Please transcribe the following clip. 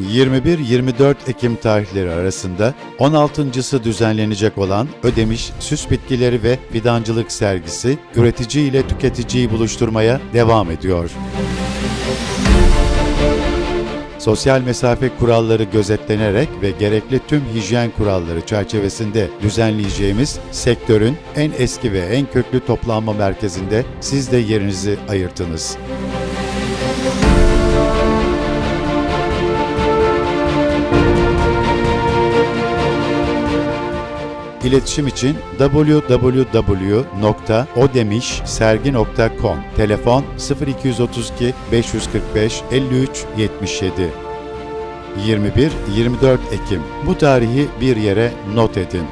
21-24 Ekim tarihleri arasında 16.sı düzenlenecek olan Ödemiş Süs Bitkileri ve Fidancılık sergisi üretici ile tüketiciyi buluşturmaya devam ediyor. Sosyal mesafe kuralları gözetlenerek ve gerekli tüm hijyen kuralları çerçevesinde düzenleyeceğimiz sektörün en eski ve en köklü toplanma merkezinde siz de yerinizi ayırtınız. İletişim için www.odemişsergi.com Telefon 0232 545 53 77 21-24 Ekim. Bu tarihi bir yere not edin.